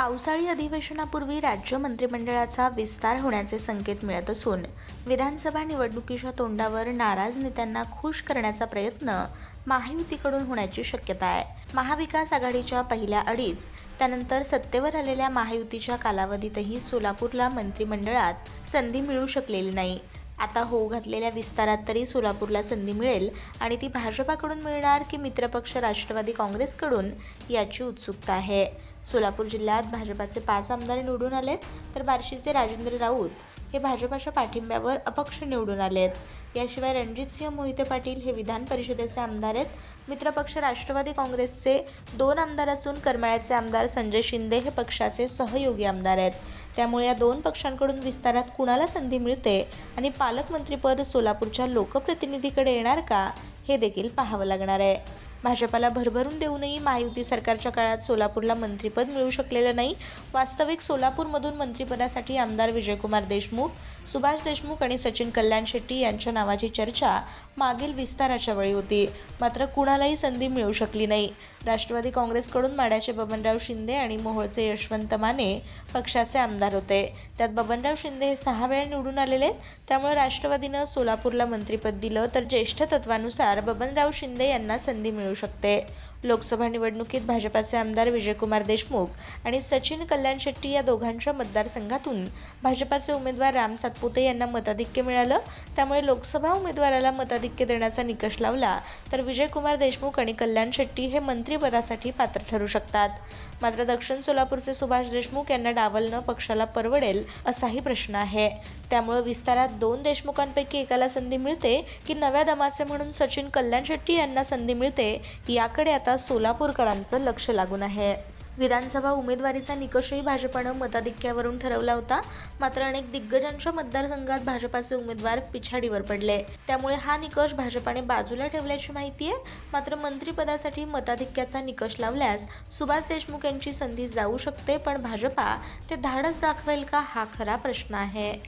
पावसाळी अधिवेशनापूर्वी राज्य मंत्रिमंडळाचा विस्तार होण्याचे संकेत मिळत असून विधानसभा निवडणुकीच्या तोंडावर नाराज नेत्यांना खुश करण्याचा प्रयत्न महायुतीकडून होण्याची शक्यता आहे. महाविकास आघाडीच्या पहिल्या अडीच त्यानंतर सत्तेवर आलेल्या महायुतीच्या कालावधीतही सोलापूरला मंत्रिमंडळात संधी मिळू शकलेली नाही. आता होऊ घातलेल्या विस्तारात तरी सोलापूरला संधी मिळेल आणि ती भाजपाकडून मिळणार की मित्रपक्ष राष्ट्रवादी काँग्रेसकडून याची उत्सुकता आहे. सोलापूर जिल्ह्यात भाजपाचे पाच आमदार निवडून आलेत तर बार्शीचे राजेंद्र राऊत हे भाजपाच्या पाठिंब्यावर अपक्ष निवडून आले आहेत. याशिवाय रणजितसिंह मोहिते पाटील हे विधान परिषदेचे आमदार आहेत. मित्रपक्ष राष्ट्रवादी काँग्रेसचे दोन आमदार असून करमाळ्याचे आमदार संजय शिंदे हे पक्षाचे सहयोगी आमदार आहेत. त्यामुळे या दोन पक्षांकडून विस्तारात कुणाला संधी मिळते आणि पालकमंत्रीपद सोलापूरच्या लोकप्रतिनिधीकडे येणार का हे देखील पाहावं लागणार आहे. भाजपाला भरभरून देऊनही महायुती सरकारच्या काळात सोलापूरला मंत्रिपद मिळू शकलेलं नाही. वास्तविक सोलापूरमधून मंत्रिपदासाठी आमदार विजयकुमार देशमुख सुभाष देशमुख आणि सचिन कल्याण शेट्टी यांच्या नावाची चर्चा मागील विस्ताराच्या वेळी होती. मात्र कुणालाही संधी मिळू शकली नाही. राष्ट्रवादी काँग्रेसकडून माड्याचे बबनराव शिंदे आणि मोहोळचे यशवंत माने पक्षाचे आमदार होते. त्यात बबनराव शिंदे हे सहा वेळा निवडून आलेले आहेत. त्यामुळे राष्ट्रवादीनं सोलापूरला मंत्रिपद दिलं तर ज्येष्ठ तत्वानुसार बबनराव शिंदे यांना संधी मिळू मिळू शकते. लोकसभा निवडणुकीत भाजपाचे आमदार विजयकुमार देशमुख आणि सचिन कल्याण शेट्टी या दोघांच्या मतदारसंघातून भाजपाचे उमेदवार राम सातपुते यांना मताधिक्य मिळालं. त्यामुळे लोकसभा उमेदवाराला मताधिक्य देण्याचा निकष लावला तर विजयकुमार देशमुख आणि कल्याण शेट्टी हे मंत्रिपदासाठी पात्र ठरू शकतात. मात्र दक्षिण सोलापूरचे सुभाष देशमुख यांना डावलणं पक्षाला परवडेल असाही प्रश्न आहे. त्यामुळे विस्तारात दोन देशमुखांपैकी एकाला संधी मिळते की नव्या दमाचे म्हणून सचिन कल्याण शेट्टी यांना संधी मिळते याकडे आता आता सोलापूरकरांचं लक्ष लागून आहे. विधानसभा उमेदवारीचा निकषही भाजपानं मताधिक्यावरून ठरवला होता. मात्र अनेक दिग्गजांच्या मतदारसंघात भाजपाचे उमेदवार पिछाडीवर पडले. त्यामुळे हा निकष भाजपाने बाजूला ठेवल्याची माहिती आहे. मात्र मंत्रिपदासाठी मताधिक्याचा निकष लावल्यास सुभाष देशमुख यांची संधी जाऊ शकते पण भाजपा ते धाडस दाखवेल का हा खरा प्रश्न आहे.